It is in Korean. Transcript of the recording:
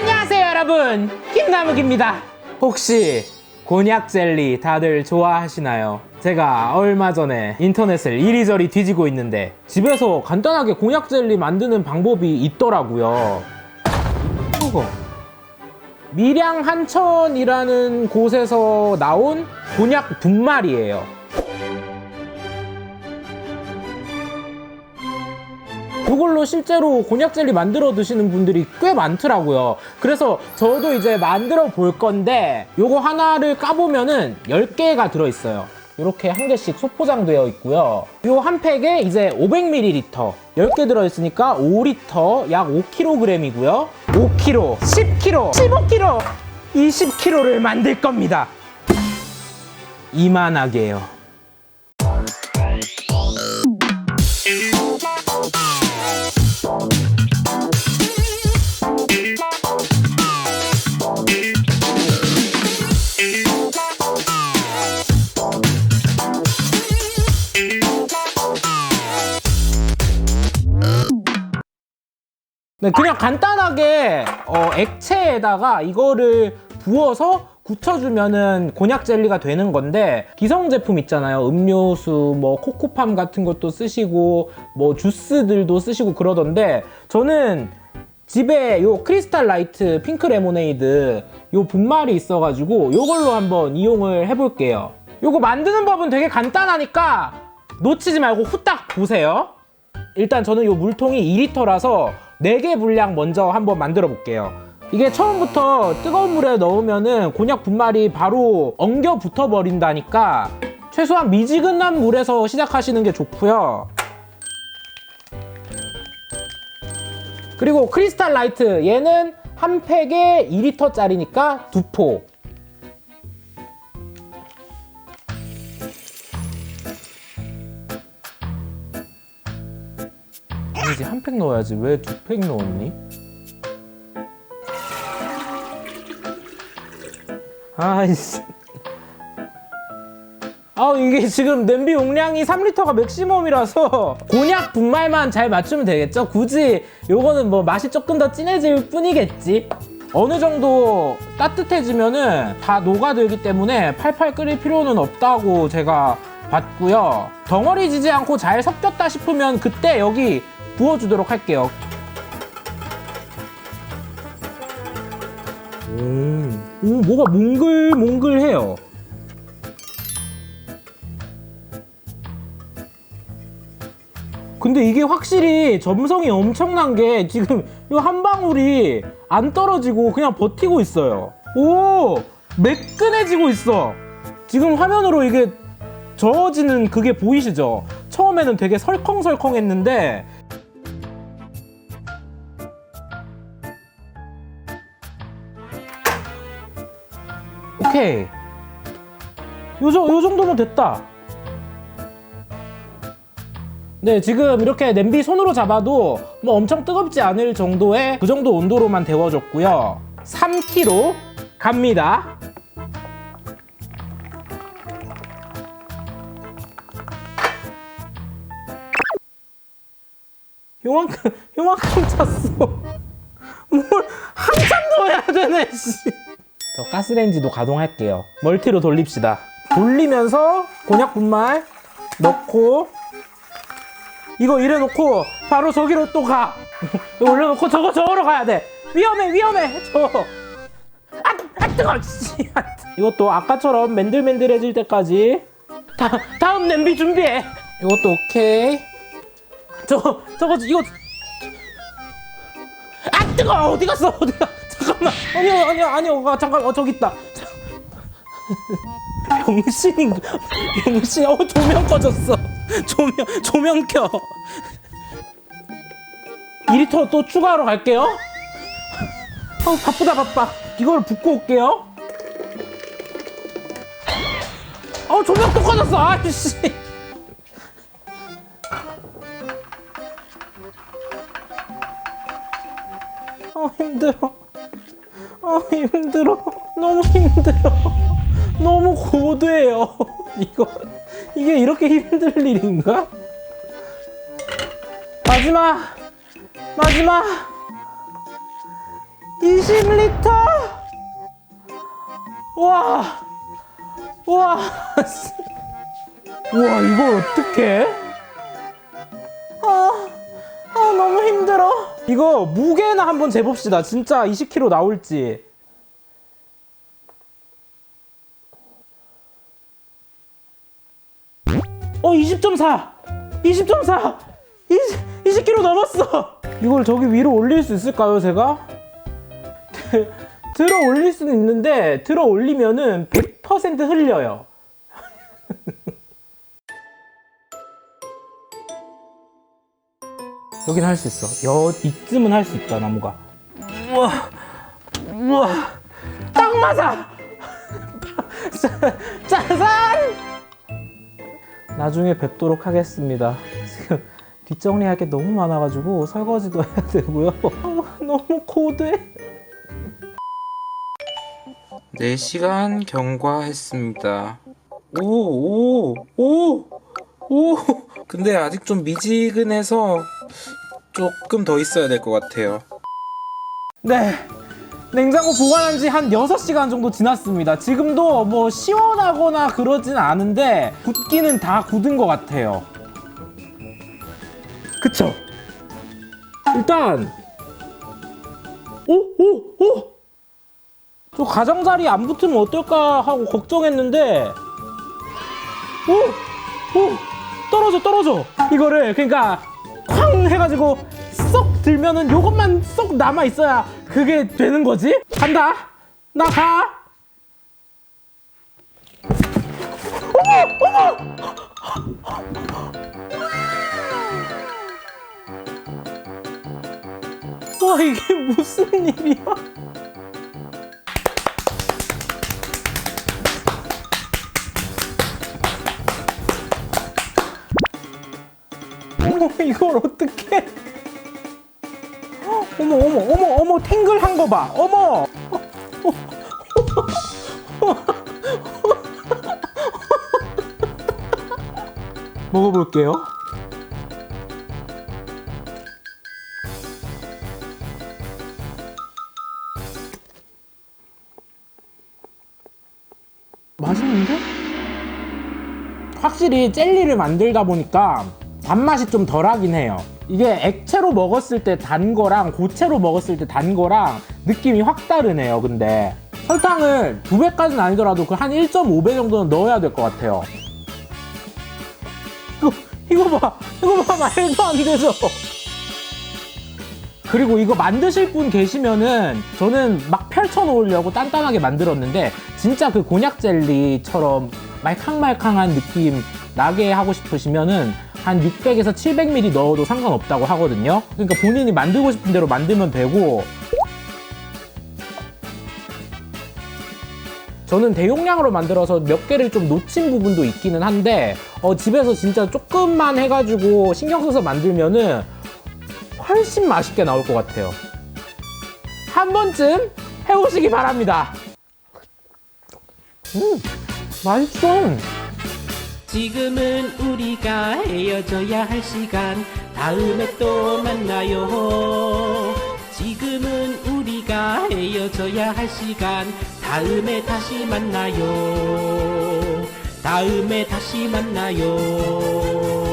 안녕하세요 여러분. 김나묵입니다. 혹시 곤약 젤리 다들 좋아하시나요? 제가 얼마 전에 인터넷을 이리저리 뒤지고 있는데 집에서 간단하게 곤약 젤리 만드는 방법이 있더라고요. 이거. 밀양 한천이라는 곳에서 나온 곤약 분말이에요 그걸로 실제로 곤약 젤리 만들어 드시는 분들이 꽤 많더라고요. 그래서 저도 이제 만들어 볼 건데 요거 하나를 까보면은 10개가 들어있어요. 이렇게 한 개씩 소포장되어 있고요. 요한 팩에 이제 500ml 10개 들어있으니까 5리터 약 5kg이고요. 5kg, 10kg, 15kg, 20kg를 만들 겁니다. 이만하게요. 네, 그냥 간단하게 어, 액체에다가 이거를 부어서 굳혀주면은 곤약 젤리가 되는 건데 기성 제품 있잖아요. 음료수 뭐 코코팜 같은 것도 쓰시고 뭐 주스들도 쓰시고 그러던데 저는 집에 요 크리스탈 라이트 핑크 레모네이드 요 분말이 있어가지고 요걸로 한번 이용을 해볼게요. 요거 만드는 법은 되게 간단하니까 놓치지 말고 후딱 보세요. 일단 저는 요 물통이 2리터라서 4개 분량 먼저 한번 만들어 볼게요. 이게 처음부터 뜨거운 물에 넣으면은 곤약 분말이 바로 엉겨 붙어 버린다니까 최소한 미지근한 물에서 시작하시는 게 좋고요. 그리고 크리스탈 라이트 얘는 한 팩에 2리터짜리니까 두 포. 팩 넣어야지 왜 두 팩 넣었니? 아이씨 아 이게 지금 냄비 용량이 3리터가 맥시멈이라서 곤약 분말만 잘 맞추면 되겠죠? 굳이 요거는 뭐 맛이 조금 더 진해질 뿐이겠지 어느 정도 따뜻해지면은 다 녹아들기 때문에 팔팔 끓일 필요는 없다고 제가 봤고요 덩어리 지지 않고 잘 섞였다 싶으면 그때 여기 부어주도록 할게요. 오, 오 뭐가 몽글몽글해요. 근데 이게 확실히 점성이 엄청난 게 지금 이 한 방울이 안 떨어지고 그냥 버티고 있어요. 오, 매끈해지고 있어. 지금 화면으로 이게 저어지는 그게 보이시죠? 처음에는 되게 설컹설컹 했는데 오케이. 요, 정- 요 정도면 됐다. 네, 지금 이렇게 냄비 손으로 잡아도 뭐 엄청 뜨겁지 않을 정도의 그 정도 온도로만 데워줬고요. 3kg 갑니다. 요만큼, 요만큼 찼어. 뭘 한참 넣어야 되네, 씨. 저 가스레인지도 가동할게요. 멀티로 돌립시다. 돌리면서 곤약 분말 넣고 이거 이래 놓고 바로 저기로 또 가. 올려놓고 저거 저으러 가야 돼. 위험해 위험해 저. 아, 아 뜨거. 이것도 아까처럼 맨들맨들해질 때까지. 다 다음 냄비 준비해. 이것도 오케이. 저 저거 이거. 아 뜨거. 어디 갔어 어디가? 잠깐만. 아니요 아니요 아니요. 아, 잠깐 어 저기 있다. 병신인 병신 어 조명 꺼졌어. 조명 조명 켜. 2리터 또 추가하러 갈게요. 어 바쁘다 바빠. 이걸 붓고 올게요. 어 조명 또 꺼졌어. 아이씨 어 힘들어 너무 힘들어 너무 고도해요 이거 이게 이렇게 힘들 일인가? 마지막 마지막 20리터! 와! 와! 우와, 이걸 어떡해? 아, 아, 너무 힘들어. 이거 무게나 한번 재봅시다. 진짜 20kg 나올지. 어, 20.4! 20.4! 20, 20kg 넘었어! 이걸 저기 위로 올릴 수 있을까요, 제가? 들어 올릴 수는 있는데, 들어 올리면은 100% 흘려요. 여긴 할 수 있어. 여, 이쯤은 할 수 있다, 나무가. 우와, 우와, 딱 맞아! 짜잔! 나중에 뵙도록 하겠습니다. 지금 뒷정리할 게 너무 많아가지고 설거지도 해야 되고요. 어, 너무 고돼. 4시간 경과했습니다. 오, 오, 오, 오. 근데 아직 좀 미지근해서 조금 더 있어야 될 것 같아요. 네. 냉장고 보관한 지 한 6시간 정도 지났습니다. 지금도 뭐 시원하거나 그러진 않은데 굳기는 다 굳은 것 같아요. 그쵸? 일단 오! 오! 오! 저 가장자리 안 붙으면 어떨까 하고 걱정했는데 오! 오! 떨어져 떨어져! 이거를 그러니까 쾅 해가지고 쏙 들면은 요것만 쏙 남아 있어야 그게 되는 거지? 간다. 나 가. 어머, 어머. 와 이게 무슨 일이야? 이걸 어떻게? 어머 어머 어머 어머 탱글한 거 봐. 어머. 먹어볼게요. 맛있는데? 확실히 젤리를 만들다 보니까 단맛이 좀 덜하긴 해요. 이게 액체로 먹었을 때 단 거랑 고체로 먹었을 때 단 거랑 느낌이 확 다르네요. 근데 설탕을 두 배까지는 아니더라도 그 한 1.5배 정도는 넣어야 될 것 같아요. 이거, 이거 봐, 이거 봐, 말도 안 되죠. 그리고 이거 만드실 분 계시면은 저는 막 펼쳐 놓으려고 단단하게 만들었는데 진짜 그 곤약 젤리처럼 말캉말캉한 느낌 나게 하고 싶으시면은 한 600에서 700ml 넣어도 상관없다고 하거든요. 그러니까 본인이 만들고 싶은 대로 만들면 되고 저는 대용량으로 만들어서 몇 개를 좀 놓친 부분도 있기는 한데 어, 집에서 진짜 조금만 해가지고 신경 써서 만들면은 훨씬 맛있게 나올 것 같아요. 한 번쯤 해보시기 바랍니다. 음, 맛있어. 지금은 우리가 헤어져야 할 시간. 다음에 또 만나요. 지금은 우리가 헤어져야 할 시간. 다음에 다시 만나요. 다음에 다시 만나요